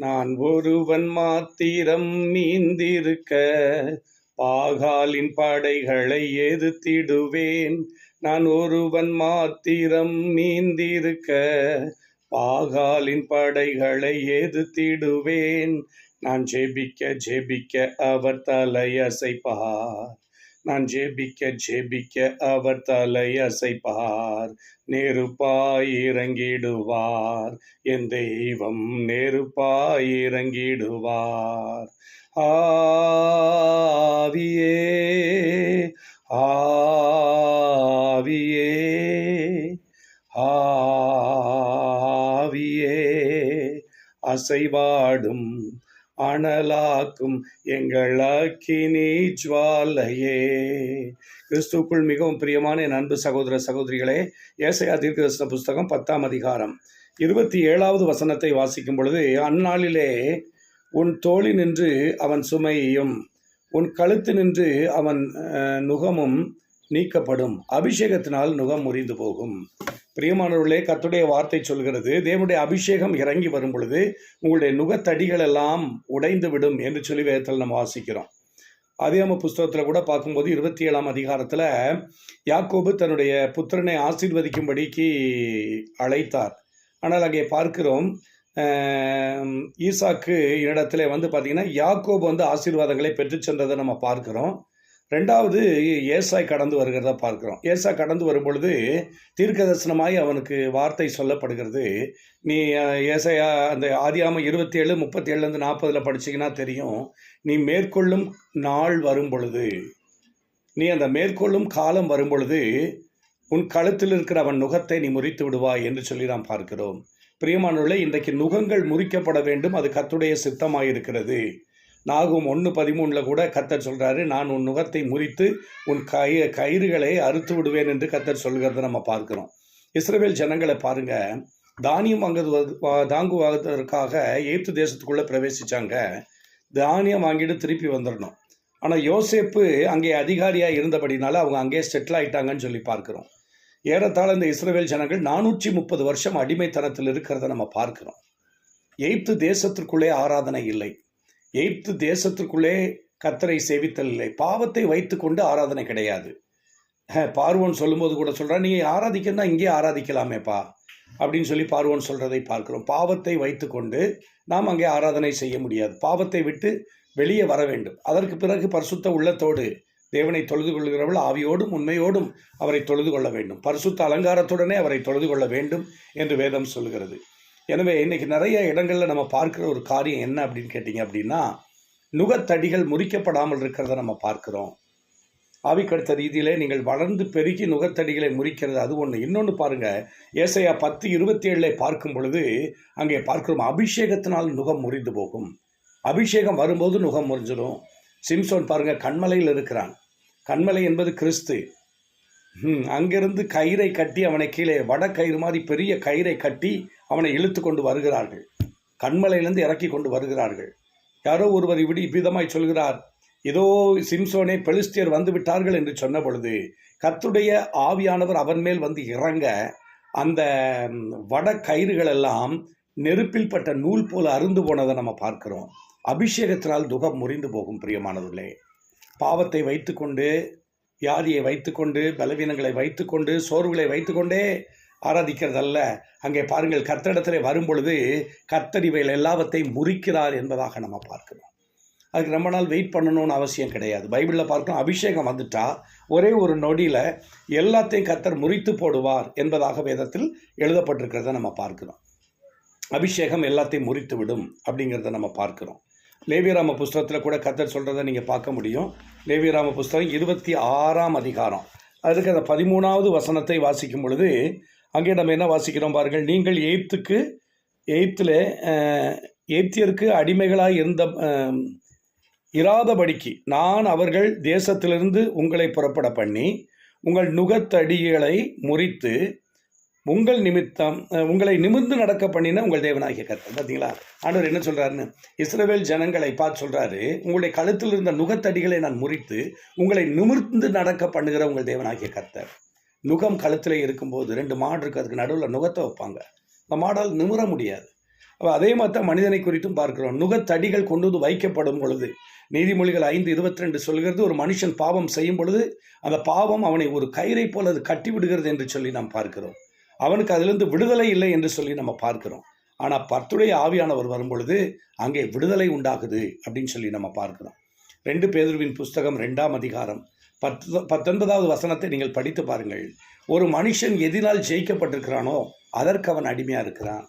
நான் ஒருவன் மாத்திரம் நீந்திருக்க பாகாலின் படைகளை எதிர்த்திடுவேன். நான் ஒருவன் மாத்திரம் நீந்திருக்க பாகாலின் படைகளை எதிர்த்திடுவேன். நான் ஜெபிக்க ஜெபிக்க அவர் தலையசைப்பார். நான் ஜெபிக்க ஜெபிக்க அவர் தலையசைப்பார் நெருப்பாய் இறங்கிடுவார். என் தெய்வம் நெருப்பாய் இறங்கிடுவார். ஆவியே ஆவியே ஆவியே அசைவாடும் அனலாக்கும் எங்கள் அக்கினி ஜுவாலையே. கிறிஸ்துக்குள் மிகவும் பிரியமான என் அன்பு சகோதர சகோதரிகளே ஏசையா தீர்க்கதர்சன புஸ்தகம் பத்தாம் அதிகாரம். இருபத்தி ஏழாவது வசனத்தை வாசிக்கும் பொழுது அந்நாளிலே உன் தோழி நின்று அவன் சுமையும் உன் கழுத்து நின்று அவன் நுகமும் நீக்கப்படும். அபிஷேகத்தினால் நுகம் முறிந்து போகும். பிரியமானவர்களே கத்துடைய வார்த்தை சொல்கிறது தேவனுடைய அபிஷேகம் இறங்கி வரும் பொழுது உங்களுடைய நுகத்தடிகள் எல்லாம் உடைந்து விடும் என்று சொல்லி வேதத்தில் நம்ம வாசிக்கிறோம். அதிகாம புஸ்தகத்தில் கூட பார்க்கும்போது இருபத்தி ஏழாம் அதிகாரத்தில் யாக்கோபு தன்னுடைய புத்திரனை ஆசீர்வதிக்கும்படிக்கு அழைத்தார். ஆனால் அங்கே பார்க்கிறோம் ஈசாக்கு இடத்துல வந்து பார்த்திங்கன்னா யாக்கோபு வந்து ஆசீர்வாதங்களை பெற்று சென்றதை நம்ம பார்க்கிறோம். ரெண்டாவது ஏசாய் கடந்து வருகிறதா பார்க்கிறோம். ஏசா கடந்து வரும்பொழுது தீர்க்கதர்சனமாய் அவனுக்கு வார்த்தை சொல்லப்படுகிறது. நீ ஏசாயா அந்த ஆதியாம இருபத்தி ஏழு முப்பத்தி ஏழுலேருந்து நாற்பதில் படிச்சீங்கன்னா தெரியும். நீ மேற்கொள்ளும் நாள் வரும் பொழுது நீ அந்த மேற்கொள்ளும் காலம் வரும் பொழுது உன் கழுத்தில் இருக்கிற அவன் நுகத்தை நீ முறித்து விடுவாய் என்று சொல்லி நாம் பார்க்கிறோம். பிரியமானவர்களே இன்றைக்கு நுகங்கள் முறிக்கப்பட வேண்டும். அது கத்துடைய சித்தமாயிருக்கிறது. நாகும் ஒன்று பதிமூணில் கூட கத்தர் சொல்கிறாரு நான் உன் நுகத்தை முறித்து உன் கை கயிறுகளை அறுத்து விடுவேன் என்று கத்தர் சொல்கிறத நம்ம பார்க்கிறோம். இஸ்ரேல் ஜனங்களை பாருங்கள் தானியம் வாங்குவது வா- தாங்குவதற்காக எகிப்து தேசத்துக்குள்ளே பிரவேசிச்சாங்க. தானியம் வாங்கிட்டு திருப்பி வந்துடணும். ஆனால் யோசேப்பு அங்கே அதிகாரியாக இருந்தபடினால அவங்க அங்கேயே செட்டில் ஆகிட்டாங்கன்னு சொல்லி பார்க்குறோம். ஏறத்தாழ இந்த இஸ்ரேல் ஜனங்கள் நானூற்றி முப்பது வருஷம் அடிமைத்தனத்தில் இருக்கிறத நம்ம பார்க்குறோம். எய்த்து தேசத்திற்குள்ளே ஆராதனை இல்லை. எகிப்து தேசத்துக்குள்ளே கத்தரை சேவித்தல் இல்லை பாவத்தை வைத்துக்கொண்டு ஆராதனை கிடையாது. பார்வோன் சொல்லும்போது கூட சொல்கிறான் நீ ஆராதிக்கன்னா இங்கே ஆராதிக்கலாமேப்பா. அப்படின்னு சொல்லி பார்வோன் சொல்கிறதை பார்க்கிறோம். பாவத்தை வைத்துக்கொண்டு நாம் அங்கே ஆராதனை செய்ய முடியாது. பாவத்தை விட்டு வெளியே வர வேண்டும். அதற்கு பிறகு பரிசுத்த உள்ளத்தோடு தேவனை தொழுது கொள்கிறவள் ஆவியோடும் உண்மையோடும் அவரை தொழுது கொள்ள வேண்டும். பரிசுத்த அலங்காரத்துடனே அவரை தொழுது கொள்ள வேண்டும் என்று வேதம் சொல்கிறது எனவே இன்றைக்கி நிறைய இடங்களில் நம்ம பார்க்குற ஒரு காரியம் என்ன அப்படின்னு கேட்டிங்க அப்படின்னா நுகத்தடிகள் முறிக்கப்படாமல் இருக்கிறத நம்ம பார்க்குறோம். ஆவிக்கடுத்த ரீதியிலே நீங்கள் வளர்ந்து பெருகி நுகத்தடிகளை முறிக்கிறது அது ஒன்று இன்னொன்று பாருங்கள் ஏசையா பத்து இருபத்தி ஏழில் பார்க்கும் பொழுது அங்கே பார்க்கிறோம் அபிஷேகத்தினால் நுகம் முறிந்து போகும். அபிஷேகம் வரும்போது நுகம் முறிஞ்சிடும் சிம்சோன் பாருங்க கண்மலையில் இருக்கிறான். கண்மலை என்பது கிறிஸ்து. அங்கிருந்து கயிறை கட்டி அவனை கீழே வட கயிறு மாதிரி பெரிய கயிறை கட்டி அவனை இழுத்து கொண்டு வருகிறார்கள். கண்மலையிலிருந்து இறக்கி கொண்டு வருகிறார்கள். யாரோ ஒருவர் இப்படி விதமாய் சொல்கிறார் இதோ சிம்சோனே பெலிஸ்தியர் வந்து விட்டார்கள் என்று சொன்ன பொழுது கத்துடைய ஆவியானவர் அவன் மேல் வந்து இறங்க அந்த வட கயிறுகள் எல்லாம் நெருப்பில் பட்ட நூல் போல அருந்து போனதை நம்ம பார்க்கிறோம். அபிஷேகத்தினால் துகம் முறிந்து போகும் பிரியமானதுள்ளே பாவத்தை வைத்துக்கொண்டு வியாதியை வைத்துக்கொண்டு பலவீனங்களை வைத்துக்கொண்டு சோர்வுகளை வைத்துக்கொண்டே ஆராதிக்கிறதல்ல. அங்கே பாருங்கள் கர்த்தரிடத்திலே வரும்பொழுது கத்தர் கர்த்தர் இவைகள் எல்லாவற்றையும் முறிக்கிறார் என்பதாக நம்ம பார்க்கணும் அதுக்கு ரொம்ப நாள் வெயிட் பண்ணணும்னு அவசியம் கிடையாது. பைபிளில் பார்க்கணும் அபிஷேகம் வந்துட்டா ஒரே ஒரு நொடியில் எல்லாத்தையும் கர்த்தர் முறித்து போடுவார் என்பதாக வேதத்தில் எழுதப்பட்டிருக்கிறத நம்ம பார்க்கிறோம். அபிஷேகம் எல்லாத்தையும் முறித்து விடும் அப்படிங்கிறத நம்ம பார்க்கிறோம். லேவியராம புஸ்தகத்தில் கூட கத்தர் சொல்கிறத நீங்கள் பார்க்க முடியும். லேவியராம புஸ்தகம் இருபத்தி ஆறாம் அதிகாரம். அதுக்கு அந்த பதிமூணாவது வசனத்தை வாசிக்கும் பொழுது அங்கே நம்ம என்ன வாசிக்கிறோம் பாருங்கள் நீங்கள் எய்த்துக்கு எய்த்தில் எய்த்தியருக்கு அடிமைகளாக இருந்த இராதபடிக்கு நான் அவர்கள் தேசத்திலிருந்து உங்களை புறப்பட பண்ணி உங்கள் நுகத்தடிகளை முறித்து உங்கள் நிமித்தம் உங்களை நிமிர்ந்து நடக்க பண்ணின உங்கள் தேவனாகிய கருத்து பார்த்தீங்களா ஆண்டவர் என்ன சொல்கிறாருன்னு இஸ்ரவேல் ஜனங்களை பார்த்து சொல்கிறாரு உங்களுடைய கழுத்தில் இருந்த நுகத்தடிகளை நான் முறித்து உங்களை நிமிர்ந்து நடக்க பண்ணுகிற உங்கள் தேவனாகிய கர்த்தர். நுகம் கழுத்தில் இருக்கும்போது ரெண்டு மாடு இருக்கு அதுக்கு நடுவில் நுகத்தை வைப்பாங்க. அந்த மாடால் நிமிர முடியாது. அப்போ அதே மாதிரி தான் மனிதனை குறித்தும் பார்க்கிறோம். நுகத்தடிகள் கொண்டு வந்து வைக்கப்படும் பொழுது நீதிமொழிகள் ஐந்து இருபத்தி ரெண்டு சொல்கிறது ஒரு மனுஷன் பாவம் செய்யும் பொழுது அந்த பாவம் அவனை ஒரு கயிறை போல அது கட்டி விடுகிறது என்று சொல்லி நாம் பார்க்கிறோம். அவனுக்கு அதிலிருந்து விடுதலை இல்லை என்று சொல்லி நம்ம பார்க்கிறோம். ஆனால் பர்த்துடைய ஆவியானவர் வரும்பொழுது அங்கே விடுதலை உண்டாகுது அப்படின்னு சொல்லி நம்ம பார்க்கிறோம். ரெண்டு பேதுருவின் புஸ்தகம் ரெண்டாம் அதிகாரம் பத்து பத்தொன்பதாவது வசனத்தை நீங்கள் படித்து பாருங்கள். ஒரு மனுஷன் எதினால் ஜெயிக்கப்பட்டிருக்கிறானோ அதற்கு அவன் அடிமையாக இருக்கிறான்.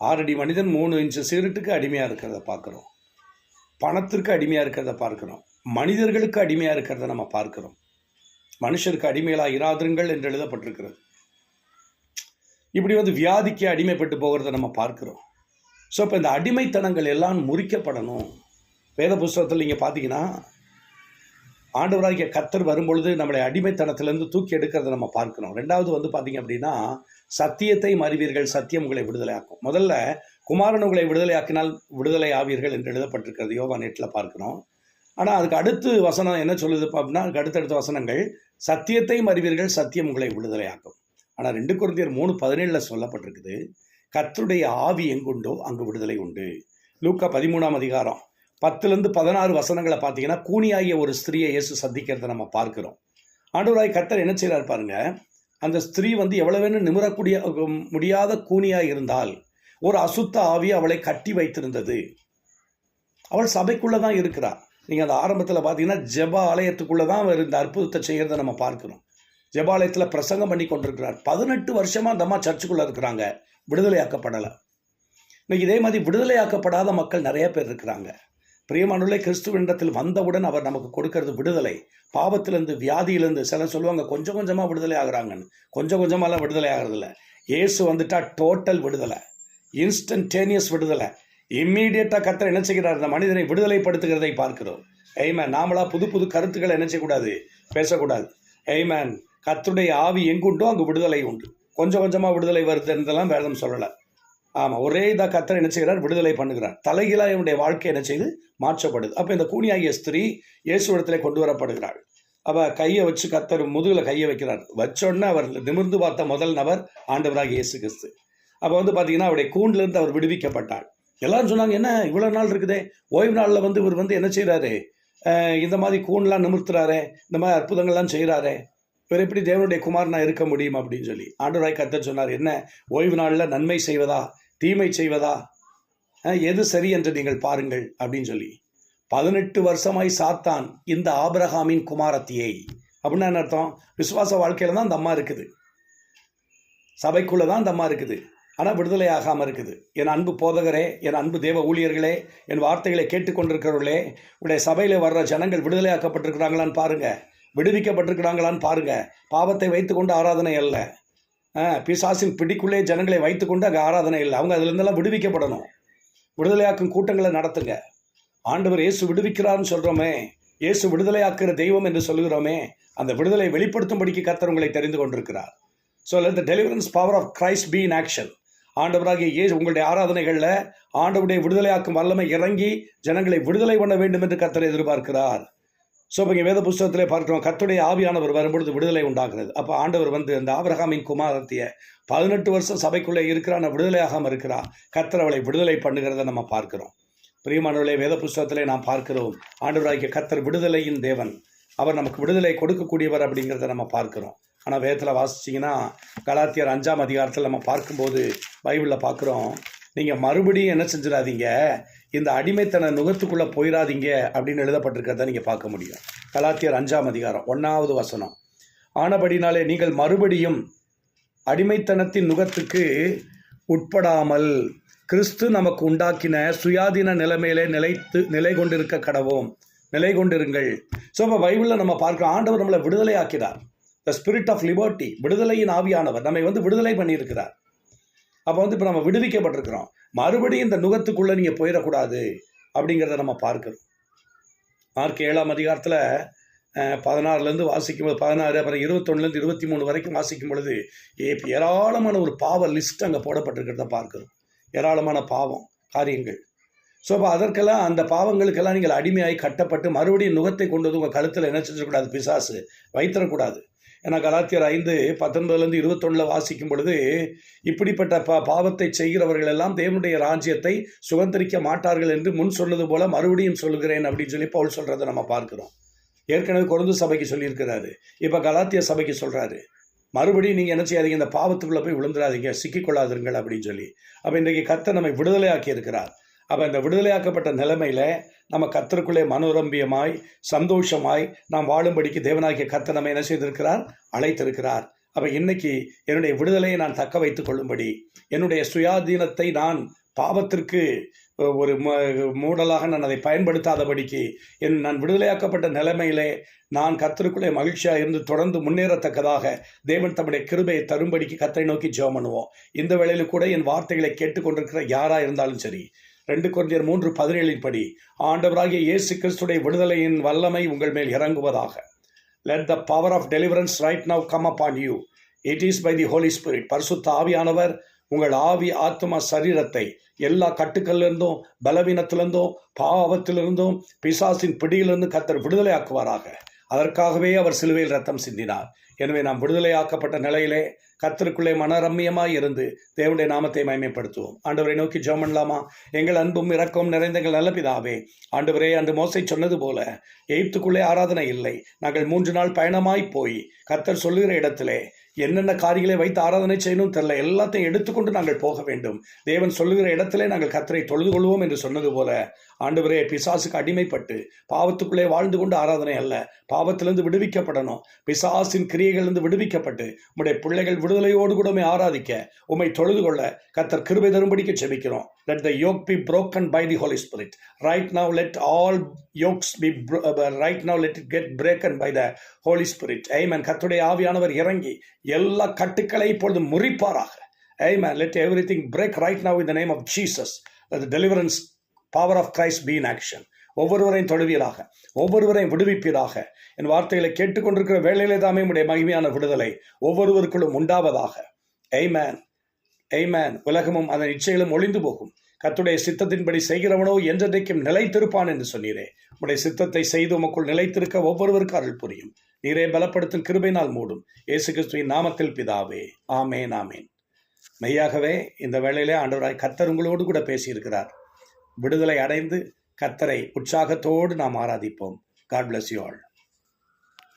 ஆறடி மனிதன் மூணு இன்ச்சு சிகரெட்டுக்கு அடிமையாக இருக்கிறத பார்க்குறோம். பணத்திற்கு அடிமையாக இருக்கிறத பார்க்குறோம். மனிதர்களுக்கு அடிமையாக இருக்கிறத நம்ம பார்க்குறோம். மனுஷருக்கு அடிமைகளாக இராதிருங்கள் என்று எழுதப்பட்டிருக்கிறது. இப்படி வந்து வியாதிக்கு அடிமைப்பட்டு போகிறத நம்ம பார்க்குறோம். ஸோ இப்போ இந்த அடிமைத்தனங்கள் எல்லாம் முறிக்கப்படணும். வேத புஸ்தகத்தில் நீங்கள் பார்த்தீங்கன்னா ஆண்டவராகிய கத்தர் வரும்பொழுது நம்மளை அடிமைத்தனத்திலேருந்து தூக்கி எடுக்கிறத நம்ம பார்க்கணும் ரெண்டாவது வந்து பார்த்தீங்க அப்படின்னா சத்தியத்தை மறிவீர்கள் சத்தியம் உங்களை விடுதலையாக்கும். முதல்ல குமாரன் உங்களை விடுதலையாக்கினால் விடுதலை ஆவீர்கள் என்று எழுதப்பட்டிருக்கிறது. யோகா நெட்டில் பார்க்கிறோம். ஆனால் அதுக்கு அடுத்து வசனம் என்ன சொல்லுது அப்படின்னா அதுக்கு அடுத்தடுத்த வசனங்கள் சத்தியத்தை மறிவீர்கள் சத்தியம் உங்களை விடுதலையாக்கும். ஆனால் ரெண்டு குழந்தையர் மூணு பதினேழில் சொல்லப்பட்டிருக்குது கத்தருடைய ஆவி எங்குண்டோ அங்கு விடுதலை உண்டு. லூக்கா பதிமூணாம் அதிகாரம் பத்துலேருந்து பதினாறு வசனங்களை பார்த்தீங்கன்னா கூனியாகிய ஒரு ஸ்திரியை இயேசு சந்திக்கிறத நம்ம பார்க்கிறோம். ஆண்டவராய் கத்தர் என்ன செய்கிறார் பாருங்க அந்த ஸ்திரீ வந்து எவ்வளவேன்னு நிமிரக்கூடிய முடியாத கூனியாக இருந்தால் ஒரு அசுத்த ஆவி அவளை கட்டி வைத்திருந்தது. அவள் சபைக்குள்ளே தான் இருக்கிறாள் நீங்கள் அந்த ஆரம்பத்தில் பார்த்தீங்கன்னா ஜெப ஆலயத்துக்குள்ளே தான் அவர் இந்த அற்புதத்தை செய்கிறத நம்ம பார்க்கணும். ஜெபாலயத்தில் பிரசங்கம் பண்ணி கொண்டிருக்கிறார். பதினெட்டு வருஷமாக அந்த அம்மா சர்ச்சுக்குள்ளே இருக்கிறாங்க. விடுதலையாக்கப்படலை. இன்னைக்கு இதே மாதிரி விடுதலையாக்கப்படாத மக்கள் நிறைய பேர் இருக்கிறாங்க. பிரியமானுள்ளே கிறிஸ்துவனிடத்தில் வந்தவுடன் அவர் நமக்கு கொடுக்கறது விடுதலை. பாவத்திலேருந்து வியாதியிலேருந்து சிலர் சொல்லுவாங்க கொஞ்சம் கொஞ்சமாக விடுதலை ஆகுறாங்கன்னு. கொஞ்சம் கொஞ்சமாலாம் விடுதலை ஆகிறதில்ல. இயேசு வந்துட்டால் டோட்டல் விடுதலை. இன்ஸ்டன்டேனியஸ் விடுதலை. இம்மீடியட்டாக கத்தர் என்ன செய்கிறார்? இந்த மனிதனை விடுதலைப்படுத்துகிறதை பார்க்கிறோம். எய்மேன் நாமளா புது புது கருத்துக்களை என்ன செய்யக்கூடாது? பேசக்கூடாது. எய்மேன் கத்துடைய ஆவி எங்குண்டோ அங்கு விடுதலை உண்டு. கொஞ்சம் கொஞ்சமாக விடுதலை வருதுன்றதெல்லாம் வேதம் சொல்லலை. ஆமாம் ஒரே இதாக கத்தரை என்ன செய்கிறார்? விடுதலை பண்ணுகிறார். தலைகீழாக இவனுடைய வாழ்க்கை என்ன செய்து? மாற்றப்படுது. அப்போ இந்த கூனியாகிய ஸ்திரீ இயேசு இடத்துல கொண்டு வரப்படுகிறாள். அவள் கையை வச்சு கத்தர் முதுகில் கையை வைக்கிறார். வச்சோடனே அவர் நிமிர்ந்து பார்த்த முதல் நபர் ஆண்டவராக இயேசு கிறிஸ்து. அப்போ வந்து பார்த்தீங்கன்னா அவருடைய கூண்டிலிருந்து அவர் விடுவிக்கப்பட்டாள் எல்லாரும் சொன்னாங்க என்ன இவ்வளோ நாள் இருக்குதே? ஓய்வு நாளில் வந்து இவர் வந்து என்ன செய்கிறாரு இந்த மாதிரி கூண்லாம் நிமிர்த்துறாரு இந்த மாதிரி அற்புதங்கள்லாம் செய்கிறாரு இவர் எப்படி தேவனுடைய குமாரனா இருக்க முடியும் அப்படின்னு சொல்லி. ஆண்டவராய் கத்தர் சொன்னார் என்ன ஓய்வு நாளில் நன்மை செய்வதா? தீமை செய்வதா? எது சரி என்று நீங்கள் பாருங்கள் அப்படின்னு சொல்லி. பதினெட்டு வருஷமாய் சாத்தான் இந்த ஆபிரகாமின் குமாரத்தியை. அப்படின்னா என்ன அர்த்தம்? விசுவாச வாழ்க்கையில் தான் அந்த அம்மா இருக்குது. சபைக்குள்ளே தான் அந்த அம்மா இருக்குது. ஆனால் விடுதலை ஆகாமல் இருக்குது. என் அன்பு போதகரே என் அன்பு தேவ ஊழியர்களே என் வார்த்தைகளை கேட்டுக்கொண்டிருக்கிறவர்களே உடைய சபையில் வர்ற ஜனங்கள் விடுதலையாக்கப்பட்டிருக்கிறாங்களான்னு பாருங்கள் விடுவிக்கப்பட்டிருக்கிறாங்களான்னு பாருங்கள் பாவத்தை வைத்துக்கொண்டு ஆராதனை அல்ல. பிசாசின் பிடிக்குள்ளே ஜனங்களை வைத்துக்கொண்டு அங்கே ஆராதனை இல்லை. அவங்க அதுலேருந்தெல்லாம் விடுவிக்கப்படணும். விடுதலையாக்கும் கூட்டங்களை நடத்துங்க. ஆண்டவர் இயேசு விடுவிக்கிறார்னு சொல்கிறோமே இயேசு விடுதலையாக்குற தெய்வம் என்று சொல்கிறோமே அந்த விடுதலை வெளிப்படுத்தும்படிக்கு கத்தர் உங்களை தெரிந்து கொண்டிருக்கிறார். So let the deliverance power of Christ be in action ஆண்டவராகிய ஏ உங்களுடைய ஆராதனைகளில் ஆண்டவருடைய விடுதலையாக்கும் வல்லமை இறங்கி ஜனங்களை விடுதலை பண்ண வேண்டும் என்று கத்தரை எதிர்பார்க்கிறார். ஸோ இப்போ இங்கே வேத புஸ்தகத்திலே பார்க்கிறோம் கத்துடைய ஆவியானவர் வரும்பொழுது விடுதலை உண்டாகிறது. அப்போ ஆண்டவர் வந்து அந்த ஆபிரகாமின் குமாரத்திய பதினெட்டு வருஷம் சபைக்குள்ளே இருக்கிறான் விடுதலையாகாமல் இருக்கிறா கத்தர் அவளை விடுதலை பண்ணுகிறத நம்ம பார்க்கிறோம். பிரியமானவர்களே வேத புஸ்தகத்திலே நாம் பார்க்கிறோம் ஆண்டவராகிய கத்தர் விடுதலையின் தேவன். அவர் நமக்கு விடுதலை கொடுக்கக்கூடியவர் அப்படிங்கிறத நம்ம பார்க்கிறோம். ஆனால் வேதத்தில் வாசிச்சிங்கன்னா கலாத்தியர் அஞ்சாம் அதிகாரத்தில் நம்ம பார்க்கும்போது பைபிளில் பார்க்குறோம் நீங்கள் மறுபடியும் என்ன செஞ்சிடாதீங்க இந்த அடிமைத்தன நுகத்துக்குள்ளே போயிடாதீங்க அப்படின்னு எழுதப்பட்டிருக்கிறத நீங்கள் பார்க்க முடியும். கலாத்தியர் அஞ்சாம் அதிகாரம் ஒன்றாவது வசனம். ஆனபடினாலே நீங்கள் மறுபடியும் அடிமைத்தனத்தின் நுகத்துக்கு உட்படாமல் கிறிஸ்து நமக்கு உண்டாக்கின சுயாதீன நிலைமையிலே நிலைத்து நிலை கொண்டிருக்க கடவோம். நிலை கொண்டிருங்கள். ஸோ இப்போ பைபிளில் நம்ம பார்க்க ஆண்டவர் நம்மளை விடுதலை ஆக்கிறார் த ஸ்பிரிட் ஆஃப் லிபர்ட்டி விடுதலையின் ஆவியானவர். நம்மை வந்து விடுதலை பண்ணியிருக்கிறார். அப்போ வந்து இப்போ நம்ம விடுவிக்கப்பட்டிருக்கிறோம். மறுபடியும் இந்த நுகத்துக்குள்ளே நீங்கள் போயிடக்கூடாது அப்படிங்கிறத நம்ம பார்க்குறோம் மார்க் ஏழாம் அதிகாரத்தில் பதினாறுலேருந்து வாசிக்கும் போது பதினாறு அப்புறம் இருபத்தொன்னுலேருந்து இருபத்தி மூணு வரைக்கும் வாசிக்கும் பொழுது ஏராளமான ஒரு பாவ லிஸ்ட் அங்கே போடப்பட்டிருக்கிறத பார்க்குறோம். ஏராளமான பாவம் காரியங்கள். ஸோ அப்போ அதற்கெல்லாம் அந்த பாவங்களுக்கெல்லாம் நீங்கள் அடிமையாகி கட்டப்பட்டு மறுபடியும் நுகத்தை கொண்டு வந்து உங்கள் கழுத்தில் என்ன செஞ்சிடக்கூடாது? பிசாசு வைத்திடக்கூடாது. ஏன்னா கலாத்தியர் ஐந்து பத்தொன்பதுலேருந்து இருபத்தொன்னில் வாசிக்கும் பொழுது இப்படிப்பட்ட பா பாவத்தை செய்கிறவர்கள் எல்லாம் தேவனுடைய ராஜ்யத்தை சுதந்திரிக்க மாட்டார்கள் என்று முன் சொன்னது போல மறுபடியும் சொல்லுகிறேன் அப்படின்னு சொல்லி பவுல் சொல்கிறத நம்ம பார்க்குறோம். ஏற்கனவே குறைந்து சபைக்கு சொல்லியிருக்கிறாரு. இப்போ கலாத்திய சபைக்கு சொல்கிறாரு மறுபடியும் நீங்கள் என்ன செய்யாதீங்க இந்த பாவத்துக்குள்ளே போய் விழுந்துடாதீங்க சிக்கிக்கொள்ளாதீர்கள் அப்படின்னு சொல்லி. அப்போ இன்றைக்கு கத்தை நம்மை விடுதலையாக்கி இருக்கிறார் அப்போ இந்த விடுதலையாக்கப்பட்ட நிலைமையில் நம்ம கத்தருக்குள்ளே மனோரம்பியமாய் சந்தோஷமாய் நாம் வாழும்படிக்கு தேவனாகிய கத்த நம்ம என்ன செய்திருக்கிறார்? அழைத்திருக்கிறார். அப்போ இன்னைக்கு என்னுடைய விடுதலையை நான் தக்க வைத்துக் கொள்ளும்படி என்னுடைய சுயாதீனத்தை நான் பாவத்திற்கு ஒரு மூடலாக நான் அதை பயன்படுத்தாதபடிக்கு என் நான் விடுதலையாக்கப்பட்ட நிலைமையிலே நான் கத்தருக்குள்ளே மகிழ்ச்சியாக இருந்து தொடர்ந்து முன்னேறத்தக்கதாக தேவன் தம்முடைய கிருபையை தரும்படிக்கு கத்தரை நோக்கி ஜெபம் பண்ணுவோம். இந்த வேளையில் கூட என் வார்த்தைகளை கேட்டுக்கொண்டிருக்கிற யாராக இருந்தாலும் சரி ரெண்டு கொரிந்தியர் மூன்று பதினேழின் படி ஆண்டவராகிய இயேசு கிறிஸ்துடைய விடுதலையின் வல்லமை உங்கள் மேல் இறங்குவதாக. Let the power of deliverance right now come up on you it is by the holy spirit பரிசுத்த ஆவியானவர் உங்கள் ஆவி ஆத்மா சரீரத்தை எல்லா கட்டுக்கள்லேருந்தும் பலவீனத்திலிருந்தும் பாவத்திலிருந்தும் பிசாசின் பிடியிலிருந்து கத்தர் விடுதலை ஆக்குவாராக அதற்காகவே அவர் சிலுவையில் ரத்தம் சிந்தினார். எனவே நாம் விடுதலையாக்கப்பட்ட நிலையிலே கத்தருக்குள்ளே மனரம்மியமாய் இருந்து தேவனுடைய நாமத்தை மயமைப்படுத்துவோம் ஆண்டவரை நோக்கி ஜோம் பண்ணலாமா எங்கள் அன்பும் இரக்கம் நிறைந்த எங்கள் நல்ல பிதாவே ஆண்டவரே அன்று மோசை சொன்னது போல எய்த்துக்குள்ளே ஆராதனை இல்லை. நாங்கள் மூன்று நாள் பயணமாய் போய் கத்தர் சொல்லுகிற இடத்திலே என்னென்ன காரியங்களை வைத்து ஆராதனை செய்யணும் தெரியல. எல்லாத்தையும் எடுத்துக்கொண்டு நாங்கள் போக வேண்டும். தேவன் சொல்லுகிற இடத்திலே நாங்கள் கத்தரை தொழுது கொள்வோம் என்று சொன்னது போல ஆண்டவரே பிசாசுக்கு அடிமைப்பட்டு பாவத்துக்குள்ளே வாழ்ந்து கொண்டு ஆராதனை அல்ல. பாவத்திலிருந்து விடுவிக்கப்படணும். பிசாசின் கிரியைகளிலிருந்து விடுவிக்கப்பட்டு உம்முடைய பிள்ளைகள் விடுதலையோடு கூட உம்மை ஆராதிக்க உம்மை தொழுது கொள்ள கத்தர் கிருபை தரும்படிக்கு செபிக்கிறோம் let the yoke be broken by the holy spirit. Right now let all yokes be bro- uh, right now let it get broken by the holy spirit. Amen. ஆவியானவர் இறங்கி எல்லா கட்டுக்களை இப்பொழுது முறிப்பாராக. Amen. Man everything everything break right the in name of let the deliverance power of christ be action ஒவ்வொருவரையும் தொழுவீராக. ஒவ்வொருவரையும் விடுவிப்பீராக. என் வார்த்தைகளை கேட்டுக்கொண்டிருக்கிற வேலையிலே தாமே உடைய மகிமையான விடுதலை ஒவ்வொருவருக்குள்ளும் உண்டாவதாக. எய்மேன் எய்மேன் உலகமும் அதன் இச்சைகளும் ஒளிந்து போகும். கத்துடைய சித்தத்தின்படி செய்கிறவனோ என்றைக்கும் நிலைத்திருப்பான் என்று சொன்னீரே. உடைய சித்தத்தை செய்து உமக்குள் நிலைத்திருக்க ஒவ்வொருவருக்கும் அருள் புரியும். நீரே பலப்படுத்தும் கிருபையினால் மூடும். இயேசு கிறிஸ்துவின் நாமத்தில் பிதாவே ஆமேன் ஆமேன். மெய்யாகவே இந்த வேளையிலே ஆண்டவராய் கத்தர் உங்களோடு கூட பேசியிருக்கிறார். விடுதலை அடைந்து கத்தரை உற்சாகத்தோடு நாம் ஆராதிப்போம். God bless you all